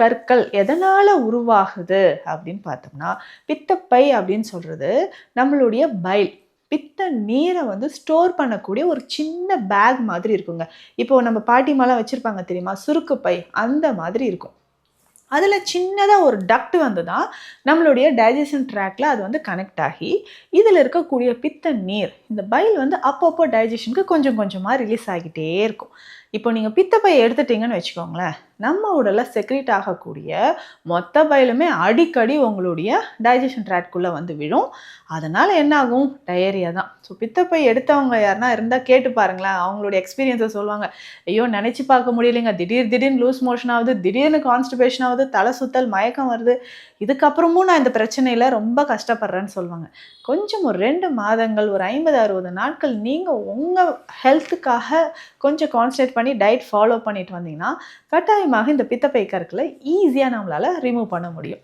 கற்கள் எதனால் உருவாகுது அப்படின்னு பார்த்தோம்னா பித்தப்பை அப்படின்னு சொல்கிறது நம்மளுடைய பைல். பித்த நீரை வந்து ஸ்டோர் பண்ணக்கூடிய ஒரு சின்ன பேக் மாதிரி இருக்குங்க. இப்போ நம்ம பாட்டிமாலாம் வச்சுருப்பாங்க தெரியுமா? சுருக்கு பை அந்த மாதிரி இருக்கும். அதில் சின்னதாக ஒரு டக்ட் வந்து தான் நம்மளுடைய டைஜஷன் ட்ராக்ல அது வந்து கனெக்ட் ஆகி இதில் இருக்கக்கூடிய பித்த நீர் இந்த பைல் வந்து அப்பப்போ டைஜஷனுக்கு கொஞ்சம் கொஞ்சமாக ரிலீஸ் ஆகிட்டே இருக்கும். இப்போ நீங்கள் பித்தப்பை எடுத்துட்டீங்கன்னு வச்சுக்கோங்களேன். நம்ம உடலில் செக்ரேட் ஆகக்கூடிய மொத்த பயிலுமே அடிக்கடி உங்களுடைய டைஜஷன் ட்ராக்குள்ளே வந்து விழும். அதனால் என்ன ஆகும் டயரியா தான். ஸோ பித்தப்பை எடுத்தவங்க யாருன்னா இருந்தால் கேட்டு பாருங்களேன். அவங்களுடைய எக்ஸ்பீரியன்ஸை சொல்லுவாங்க. ஐயோ நினச்சி பார்க்க முடியலைங்க. திடீர் திடீர்னு லூஸ் மோஷன் ஆகுது. திடீர்னு கான்ஸ்டிபேஷன் ஆகுது. தலை சுத்தல் மயக்கம் வருது. இதுக்கப்புறமும் நான் இந்த பிரச்சனையில் ரொம்ப கஷ்டப்படுறேன்னு சொல்லுவாங்க. கொஞ்சம் ஒரு ரெண்டு மாதங்கள் ஒரு ஐம்பது அறுபது நாட்கள் நீங்கள் உங்கள் ஹெல்த்துக்காக கொஞ்சம் கான்சன்ட்ரேட் பண்ணி டயட் ஃபாலோ பண்ணிட்டு வந்தீங்கன்னா கட்டாயமாக இந்த பித்தப்பை கற்களை ஈஸியாக நம்மளால் ரிமூவ் பண்ண முடியும்.